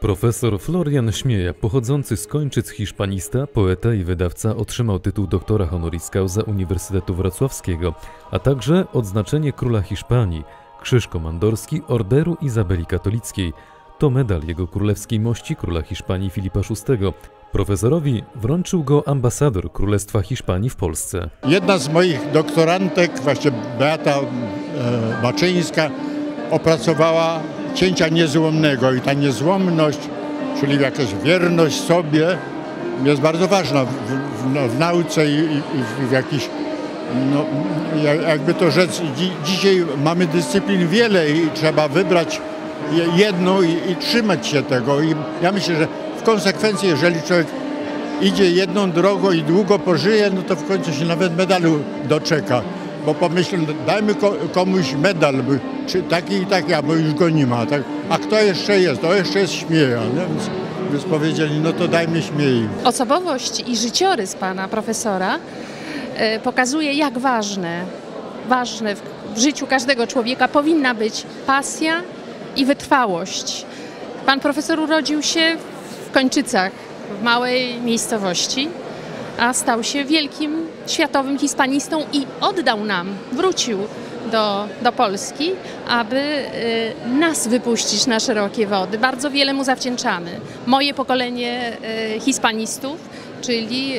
Profesor Florian Śmieja, pochodzący z Kończyc hiszpanista, poeta i wydawca, otrzymał tytuł doktora honoris causa Uniwersytetu Wrocławskiego, a także odznaczenie Króla Hiszpanii, Krzyż Komandorski Orderu Izabeli Katolickiej. To medal jego królewskiej mości króla Hiszpanii Filipa VI. Profesorowi wrączył go ambasador Królestwa Hiszpanii w Polsce. Jedna z moich doktorantek, właśnie Beata e, Baczyńska, opracowała cięcia niezłomnego i ta niezłomność, czyli jakaś wierność sobie jest bardzo ważna w, w, w nauce i, i, w jakiś no, jakby to rzec, dzi, dzisiaj mamy dyscyplin wiele i trzeba wybrać jedną i, i, trzymać się tego. I ja myślę, że w konsekwencji, jeżeli człowiek idzie jedną drogą i długo pożyje, no to w końcu się nawet medalu doczeka. Bo pomyślę, dajmy komuś medal, czy taki i taki, a bo już go nie ma. Tak? A kto jeszcze jest? To jeszcze jest śmieja. Więc, więc powiedzieli, no to dajmy śmiej. Osobowość i życiorys pana profesora e, pokazuje, jak ważne, ważne w życiu każdego człowieka powinna być pasja i wytrwałość. Pan profesor urodził się w Kończycach, w małej miejscowości, a stał się wielkim światowym hispanistą i oddał nam, wrócił do, do Polski, aby y, nas wypuścić na szerokie wody. Bardzo wiele mu zawdzięczamy. Moje pokolenie y, hispanistów, czyli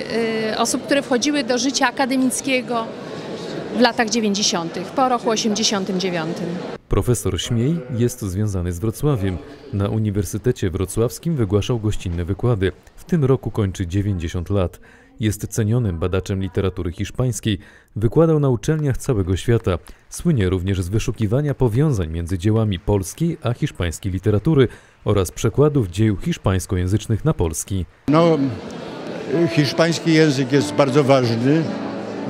y, osób, które wchodziły do życia akademickiego w latach 90., po roku 89. Profesor Śmiej jest związany z Wrocławiem. Na Uniwersytecie Wrocławskim wygłaszał gościnne wykłady. W tym roku kończy 90 lat. Jest cenionym badaczem literatury hiszpańskiej. Wykładał na uczelniach całego świata. Słynie również z wyszukiwania powiązań między dziełami polskiej a hiszpańskiej literatury oraz przekładów dzieł hiszpańskojęzycznych na polski. No, hiszpański język jest bardzo ważny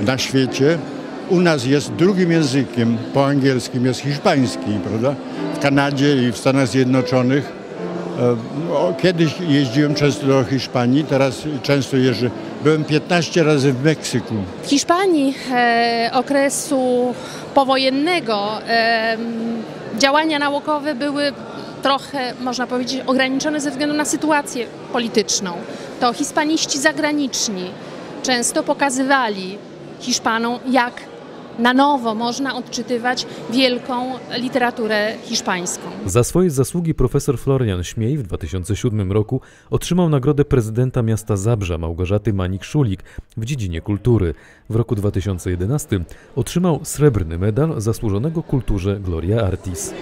na świecie u nas jest drugim językiem po angielskim jest hiszpański, prawda? W Kanadzie i w Stanach Zjednoczonych. E, kiedyś jeździłem często do Hiszpanii, teraz często jeżdżę. Byłem 15 razy w Meksyku. W Hiszpanii e, okresu powojennego e, działania naukowe były trochę, można powiedzieć, ograniczone ze względu na sytuację polityczną. To hiszpaniści zagraniczni często pokazywali Hiszpanom, jak na nowo można odczytywać wielką literaturę hiszpańską. Za swoje zasługi profesor Florian Śmiej w 2007 roku otrzymał nagrodę prezydenta miasta Zabrza Małgorzaty Manik-Szulik w dziedzinie kultury. W roku 2011 otrzymał srebrny medal zasłużonego kulturze Gloria Artis.